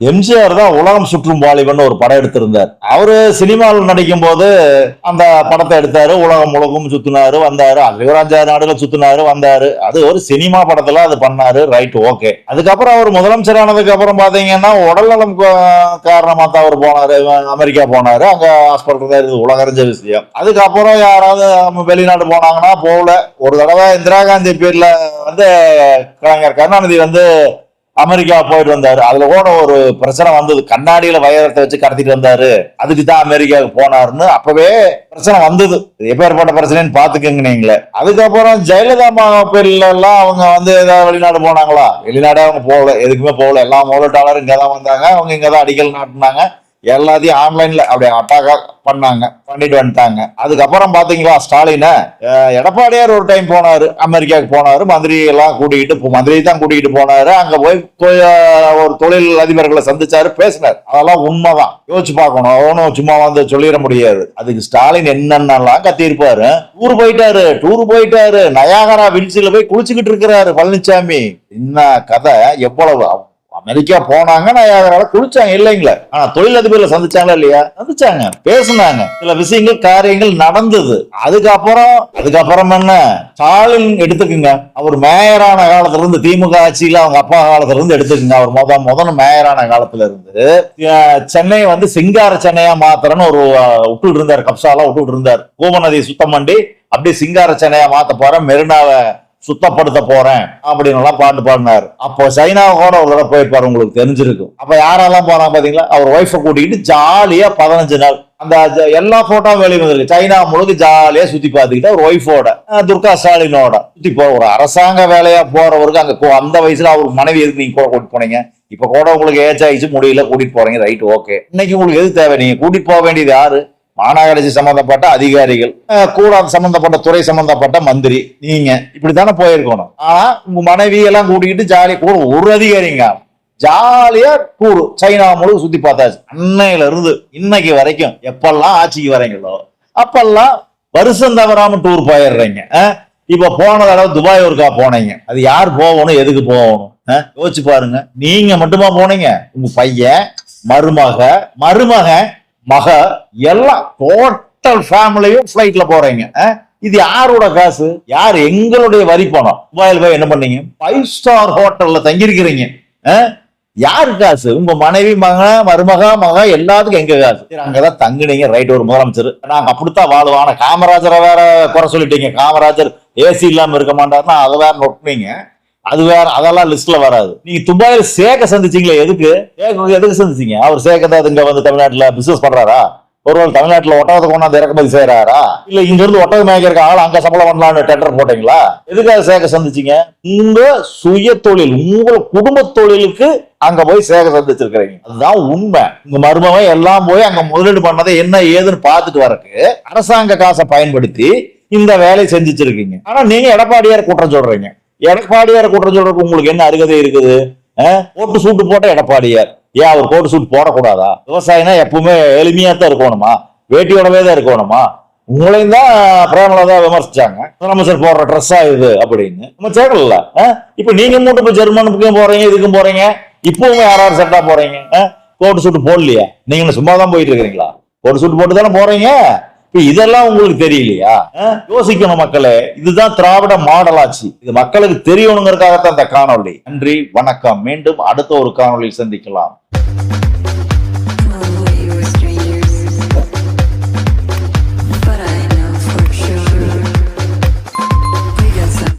எம்ஜிஆர் தான் உலகம் சுற்றும் வாலிபன் ஒரு படம் எடுத்திருந்தார். அவரு சினிமாவில் நடிக்கும் போது அந்த படத்தை எடுத்தாரு உலகம் உலகம் சுத்தினாரு வந்தாரு. அது ஒரு அஞ்சாறு நாடுகள் சுத்தினாரு வந்தாரு. அது ஒரு சினிமா படத்துல அது பண்ணாரு. Right okay. அதுக்கப்புறம் அவர் முதலமைச்சர் ஆனதுக்கு அப்புறம் பாத்தீங்கன்னா உடல்நலம் கா- காரணமா தான் அவர் போனாரு. அமெரிக்கா போனாரு. அங்க ஹாஸ்பிட்டல் தான் இருக்குது உலகறிஞ்ச விஷயம். அதுக்கப்புறம் யாராவது நம்ம வெளிநாடு போனாங்கன்னா போகல. ஒரு தடவை இந்திரா காந்தி பேர்ல வந்து கலைஞர் கருணாநிதி வந்து அமெரிக்கா போயிட்டு வந்தாரு. அதுல கூட ஒரு பிரச்சனை வந்தது. கண்ணாடியில வைரத்தை வச்சு கடத்திட்டு வந்தாரு. அதுக்கு தான் அமெரிக்காவுக்கு போனாருன்னு அப்பவே பிரச்சனை வந்தது. இது எப்பேற்பட்ட பிரச்சனைன்னு பாத்துக்கங்க நீங்களே. அதுக்கப்புறம் ஜெயலலிதா பேர்ல எல்லாம் அவங்க வந்து ஏதாவது வெளிநாடு போனாங்களா? வெளிநாடே அவங்க போகல. எதுக்குமே போகல. எல்லா முதலீட்டாளரும் இங்கதான் வந்தாங்க. அவங்க இங்கதான் அடிக்கல் நாட்டினாங்க. எல்லாத்தையும் ஆன்லைன்ல அப்படியே அட்டாக்கா பண்ணாங்க பண்ணிட்டு வந்துட்டாங்க. அதுக்கப்புறம் பாத்தீங்களா ஸ்டாலின எடப்பாடியார் ஒரு டைம் போனாரு அமெரிக்காவுக்கு போனாரு மந்திரி எல்லாம் கூட்டிகிட்டு போ- மந்திரி தான் கூட்டிகிட்டு போனாரு. அங்க போய் ஒரு தொழில் அதிபர்களை சந்திச்சாரு பேசினார். அதெல்லாம் உண்மைதான். யோசிச்சு பார்க்கணும். அவனும் சும்மா வந்து சொல்லிட முடியாது. அதுக்கு ஸ்டாலின் என்னென்னலாம் கத்திருப்பாரு டூர் போயிட்டாரு டூர் போயிட்டாரு. நயாகரா வில்சில போய் குளிச்சுக்கிட்டு இருக்கிறாரு பழனிசாமி என்ன கதை? எவ்வளவு அமெரிக்கா போனாங்க நயாகரால குளிச்சாங்க இல்லைங்களா. ஆனா தொழிலதிபர்ல சந்திச்சாங்களா இல்லையா? சந்திச்சாங்க பேசுனாங்க. சில விஷயங்கள் காரியங்கள் நடந்தது. அதுக்கப்புறம் அதுக்கப்புறம் என்ன? ஸ்டாலின் எடுத்துக்குங்க. அவர் மேயரான காலத்துல இருந்து திமுக ஆட்சியில அவங்க அப்பா காலத்துல இருந்து எடுத்துக்குங்க. அவர் முத முதல்ல மேயரான காலத்துல இருந்து சென்னை சென்னையை வந்து சிங்கார சென்னையா மாத்திரன்னு ஒரு விட்டுட்டு இருந்தார். கப்சாலா விட்டுட்டு இருந்தார். கோமநதி சுத்தம் பண்ணி அப்படியே சிங்கார சென்னையா மாத்த போற மெரினாவை சுத்தப்படுத்த போறேன் அப்படின்னுலாம் பாட்டு பாடினாரு. அப்போ சைனாவோட ஒரு தடவை போயிருப்பாரு உங்களுக்கு தெரிஞ்சிருக்கும். அப்ப யாரெல்லாம் போறாங்க பாத்தீங்களா? அவர் ஒய்ஃபை கூட்டிக்கிட்டு ஜாலியா பதினஞ்சு நாள் அந்த ஜ- எல்லா போட்டோ வெளியே வந்திருக்கு சைனா முழுக்க ஜாலியா சுத்தி பார்த்துக்கிட்டு ஒரு ஒய்ஃபோட துர்கா ஸ்டாலினோட சுத்தி போற ஒரு அரசாங்க வேலையா போறவருக்கு அங்க கோ- அந்த வயசுல அவர் மனைவி எதுக்கு நீங்க கூட கூட்டிட்டு போனீங்க? இப்ப கூட உங்களுக்கு ஏஜ் ஆயிடுச்சு முடியல கூட்டிட்டு போறீங்க ரைட் ஓகே இன்னைக்கு உங்களுக்கு எது தேவை? நீங்க கூட்டிட்டு போக வேண்டியது யாரு? மாநகராட்சி சம்பந்தப்பட்ட அதிகாரிகள் கூட சம்பந்தப்பட்ட துறை சம்பந்தப்பட்ட மந்திரி நீங்க இப்படித்தானே போயிருக்கணும். ஆனா உங்க மனைவி எல்லாம் கூட்டிக்கிட்டு ஜாலியா கூட ஒரு அதிகாரிங்க. ஜாலியா டூர் சைனா முழுக்க சுத்தி பார்த்தாச்சு. அன்னையில இருந்து இன்னைக்கு வரைக்கும் எப்பெல்லாம் ஆட்சிக்கு வரீங்களோ அப்பெல்லாம் வருஷம் தவறாம டூர் போயிடுறீங்க. இப்ப போன தடவை துபாய் ஒருக்கா போனீங்க. அது யார் போகணும் எதுக்கு போகணும்? யோசிச்சு பாருங்க. நீங்க மட்டுமா போனீங்க. உங்க பையன் மருமக மருமகன் மக எல்லாம் டோட்டல் ஃபேமிலியும் ஃபிளைட்ல போறீங்க. இது யாரோட காசு? யார் எங்களுடைய வரி பணம்? துபாயில் போய் என்ன பண்ணீங்க? ஃபைவ் ஸ்டார் ஹோட்டல்ல தங்கியிருக்கிறீங்க. அஹ்? யாரு காசு? உங்க மனைவி மக மருமக மக எல்லாத்துக்கும் எங்க காசு? அங்கதான் தங்குனீங்க. ரைட் ஒரு முதலமைச்சர். நாங்க அப்படித்தான் வாழுவோம். ஆனா காமராஜரை வேற குறை சொல்லிட்டீங்க. காமராஜர் ஏசி இல்லாம இருக்க மாட்டாருன்னா அதை வேற நொட்டினீங்க அது வேற அதெல்லாம் லிஸ்ட்ல வராது. நீங்க துபாயில் சேக சந்திச்சீங்களே எதுக்கு? எதுக்கு சந்திச்சீங்க? அவர் சேக தான் இங்க வந்து தமிழ்நாட்டுல பிசினஸ் பண்றாரா? ஒருவேளை தமிழ்நாட்டுல ஒட்டகத்தை கொண்டாந்து இறக்குமதி செய்யறாரா இல்ல இங்க இருந்து ஒட்டக மேய்க்கிறக்க ஆள் அங்க சம்பளம் பண்ணலாம்னு டெண்டர் போட்டீங்களா? எதுக்காக சேக சந்திச்சீங்க? உங்க சுய தொழில் உங்க குடும்ப தொழிலுக்கு அங்க போய் சேக சந்திச்சிருக்கிறீங்க. அதுதான் உண்மை. உங்க மருமகன் எல்லாம் போய் அங்க முதலீடு பண்ணதை என்ன ஏதுன்னு பார்த்துட்டு வரக்கு அரசாங்க காசை பயன்படுத்தி இந்த வேலையை செஞ்சிச்சிருக்கீங்க. ஆனா நீங்க எடப்பாடியார் குற்றம் சொல்றீங்க. எடப்பாடியார் குற்றம் சொல்றதுக்கு உங்களுக்கு என்ன அருகதை இருக்குது? அஹ்? கோட்டு சூட்டு போட்ட எடப்பாடியார் ஏன் அவர் கோட்டு சூட் போடக்கூடாதா? விவசாயினா எப்பவுமே எளிமையா தான் இருக்கணுமா? வேட்டியோடவே தான் இருக்கணுமா? உங்களையும் தான் பிரேமலதா விமர்சிச்சாங்க. முதலமைச்சர் போடுற ட்ரெஸ்ஸா இது அப்படின்னு. நம்ம சேரல. இப்ப நீங்க மட்டும் இப்ப ஜெர்மனுக்கும் போறீங்க இதுக்கும் போறீங்க. இப்பவும் யாராவது செட்டா போறீங்க. கோட்டு சூட்டு போடலையா. நீங்க சும்மா தான் போயிட்டு இருக்கிறீங்களா? கோட்டு சூட்டு போட்டு தானே போறீங்க? இப்ப இதெல்லாம் உங்களுக்கு தெரியலையா? யோசிக்கணும் மக்களே இதுதான் திராவிட மாடல் ஆட்சி இது மக்களுக்கு தெரியணுங்கிறதுக்காகத்தான் இந்த காணொளி. நன்றி வணக்கம். மீண்டும் அடுத்த ஒரு காணொளியில் சந்திக்கலாம்.